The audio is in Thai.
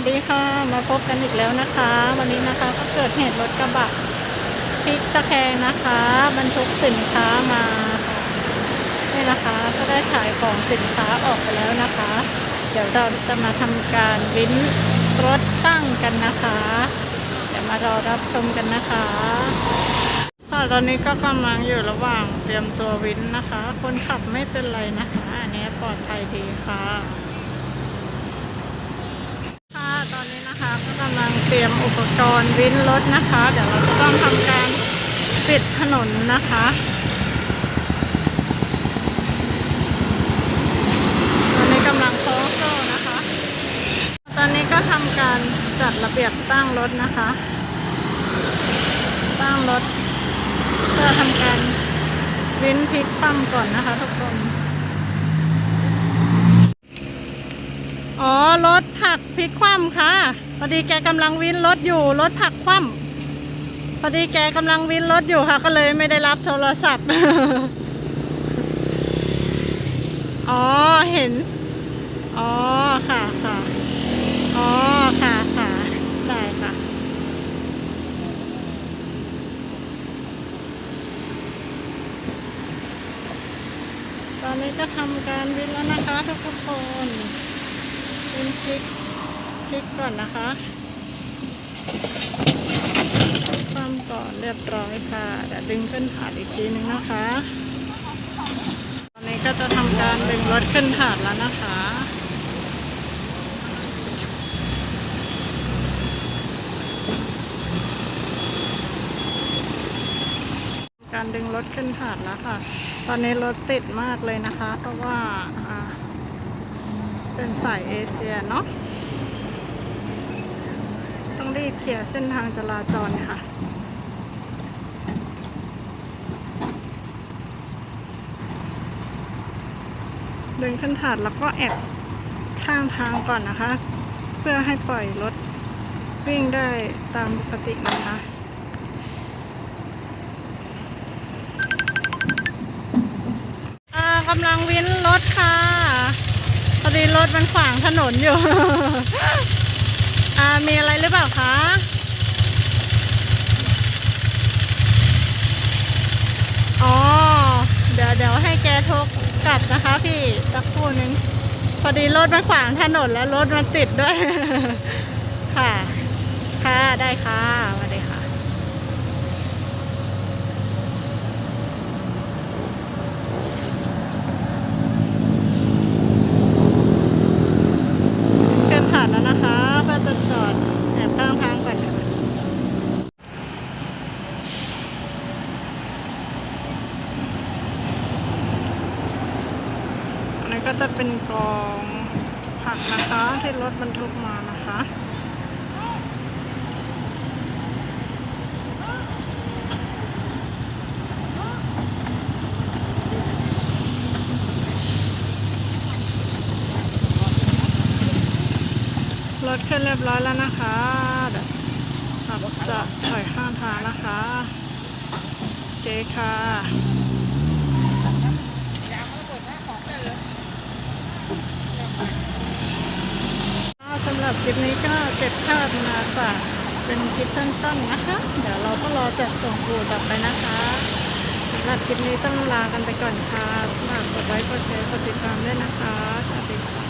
สดีค่ะ มาพบกันอีกแล้วนะคะ วันนี้นะคะก็เกิดเหตุรถกระบะพลิกตะแคงนะคะบรรทุกสินค้ามาค่ะนี่นะคะ ก็ได้ขายของสินค้าออกไปแล้วนะคะ เดี๋ยวเราจะมาทำการวินรถตั้งกันนะคะ เดี๋ยวมารอรับชมกันนะคะค่ะตอนนี้ก็กำลังอยู่ระหว่างเตรียมตัววินนะคะ คนขับไม่เป็นไรนะคะ อันนี้ปลอดภัยดีค่ะตอนนี้นะคะก็กำลังเตรียมอุปกรณ์วินรถนะคะ เดี๋ยวเราจะต้องทำการปิดถนนนะคะตอนนี้กำลังโค้งโซ่นะคะ ตอนนี้ก็ทำการจัดระเบียบตั้งรถนะคะ ตั้งรถเพื่อทำการวินพลิกปั้มก่อนนะคะทุกคน อ๋อรถผักพลิกคว่ำค่ะพอดีแกกำลังวินรถอยู่รถผักคว่ำพอดีแกกำลังวินรถอยู่ค่ะ ก็เลยไม่ได้รับโทรศัพท์ อ๋อเห็น อ๋อค่ะค่ะอ๋อค่ะค่ะได้ค่ะตอนนี้ก็ทำการวินแล้วนะคะทุกคน เป็นพลิกพลิกก่อนนะคะ ความก่อนเรียบร้อยค่ะเดี๋ยวดึงขึ้นถาดอีกทีนึงนะคะ ตอนนี้ก็จะทำการดึงรถขึ้นถาดแล้วนะคะการดึงรถขึ้นถาดแล้วค่ะ ตอนนี้รถติดมากเลยนะคะ เพราะว่า เป็นสายเอเชียเนาะต้องรีบเคลียร์เส้นทางจราจรค่ะเดึงขึ้นถาดแล้วก็แอบข้างทางก่อนนะคะ เพื่อให้ปล่อยรถวิ่งได้ตามปกตินะคะกำลังวินรถค่ะ ดีรถมันขวางถนนอยู่ อ่ามีอะไรหรือเปล่าคะ อ๋อ เดี๋ยวเดี๋ยวให้แกโทรกลับนะคะพี่สักครู่นึง พอดีรถมันขวางถนนแล้วรถมันติดด้วย ค่ะ ค่ะได้ค่ะสวัสดีค่ะ เกินผ่านแล้วนะคะเพื่อจะจอดแอบข้างทางก่อนค่ะอันนี้ ก็จะเป็นกองผักนะคะที่รถบรรทุกมานะคะรถขึ้นเรียบร้อยแล้วนะคะเดี๋ยวจะถอยข้างทางนะคะ โอเคค่ะก็สำห รับคลิปนี้ก็เก็บภาพมาฝากเป็นคลิปสั้นๆนะคะ เดี๋ยวเราก็รอจัดส่งปูต่อไปนะคะสำหรับคลิปนี้ต้องลากันไปก่อนค่ะฝากกดไลค์กดแชร์กดติดตามด้วยนะคะสวัสดีค่ะ